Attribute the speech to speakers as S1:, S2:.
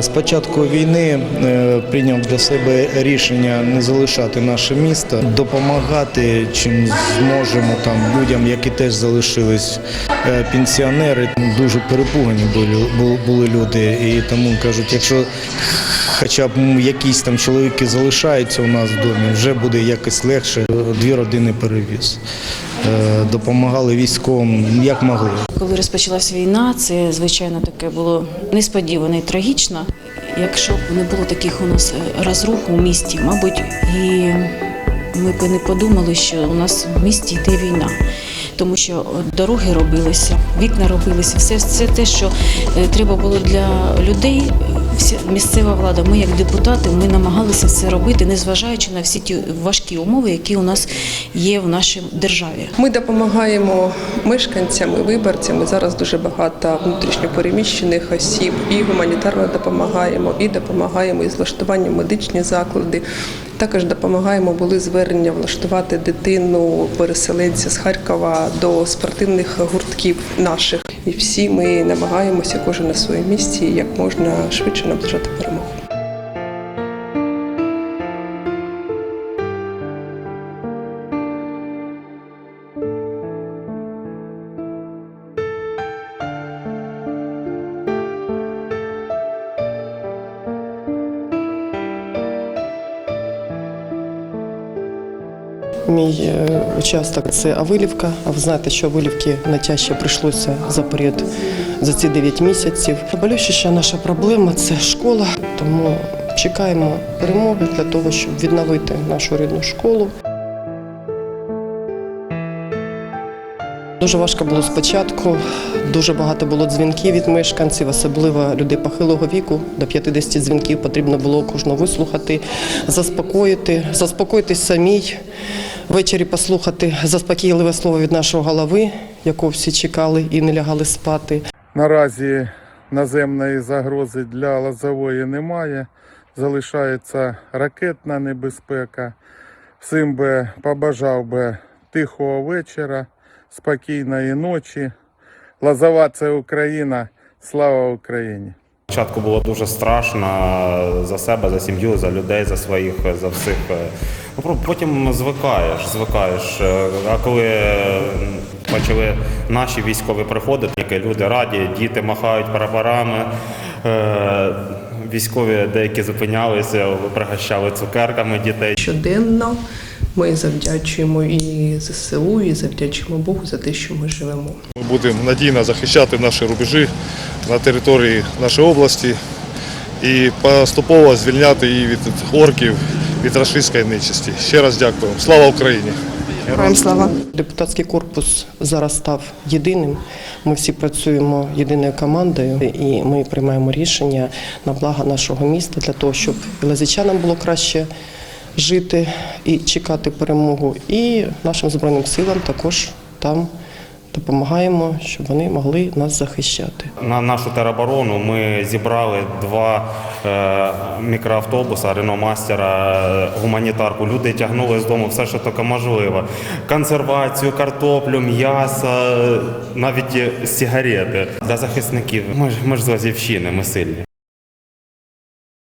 S1: З початку війни е, прийняв для себе рішення не залишати наше місто, допомагати чим зможемо там людям, які теж залишились е, пенсіонери. Дуже перепугані були, були люди, і тому кажуть, якщо хоча б якісь там чоловіки залишаються у нас в домі, вже буде якось легше. Дві родини перевіз. Е, Допомагали військовим як могли.
S2: Коли розпочалась війна, це звичайно таке було несподівано і трагічно. Якщо б не було таких у нас е, розрух у місті, мабуть, і ми б не подумали, що у нас в місті йде війна. Тому що дороги робилися, вікна робилися, все це те, що е, треба було для людей. Місцева влада, ми як депутати, ми намагалися це робити, незважаючи на всі ті важкі умови, які у нас є в нашій державі.
S3: Ми допомагаємо мешканцям і виборцям. Зараз дуже багато внутрішньопереміщених осіб. І гуманітарно допомагаємо, і допомагаємо із влаштуванням медичні заклади. Також допомагаємо були звернення влаштувати дитину переселенця з Харкова до спортивних гуртків наших. І всі ми намагаємося кожен на своєму місці як можна швидше наближати перемогу.
S4: Мій е, участок це Авилівка. А ви знаєте, що Авилівки найтяжче прийшлося за період за ці 9 місяців. Болючіша наша проблема це школа, тому чекаємо перемоги для того, щоб відновити нашу рідну школу. Дуже важко було спочатку. Дуже багато було дзвінків від мешканців, особливо людей похилого віку. До 50 дзвінків потрібно було кожного вислухати, заспокоїти, заспокоїтись самій. Ввечері послухати заспокійливе слово від нашого голови, якого всі чекали і не лягали спати.
S5: Наразі наземної загрози для Лозової немає. Залишається ракетна небезпека. Всім би побажав би тихого вечора, спокійної ночі. Лозова це Україна. Слава Україні!
S6: Спочатку було дуже страшно за себе, за сім'ю, за людей, за своїх, за всіх. Ну, Потім звикаєш, звикаєш. А коли почали наші військові приходити, які люди раді, діти махають прапорами. е, Військові деякі зупинялися, пригощали цукерками дітей.
S3: Щоденно ми завдячуємо і ЗСУ, і завдячуємо Богу за те, що ми живемо.
S7: Ми будемо надійно захищати наші рубежі на території нашої області і поступово звільняти її від орків, від рашистської нечисті. Ще раз дякую. Слава Україні!
S4: Героям слава! Депутатський корпус зараз став єдиним. Ми всі працюємо єдиною командою, і ми приймаємо рішення на благо нашого міста для того, щоб і лазичанам було краще жити і чекати перемогу. І нашим збройним силам також там допомагаємо, щоб вони могли нас захищати.
S6: На нашу тероборону ми зібрали два е, мікроавтобуса Рено Мастера, е, гуманітарку. Люди тягнули з дому все, що тільки можливо. Консервацію, картоплю, м'ясо, е, навіть сигарети для захисників. Ми ж ми ж з Лазівщини, ми сильні.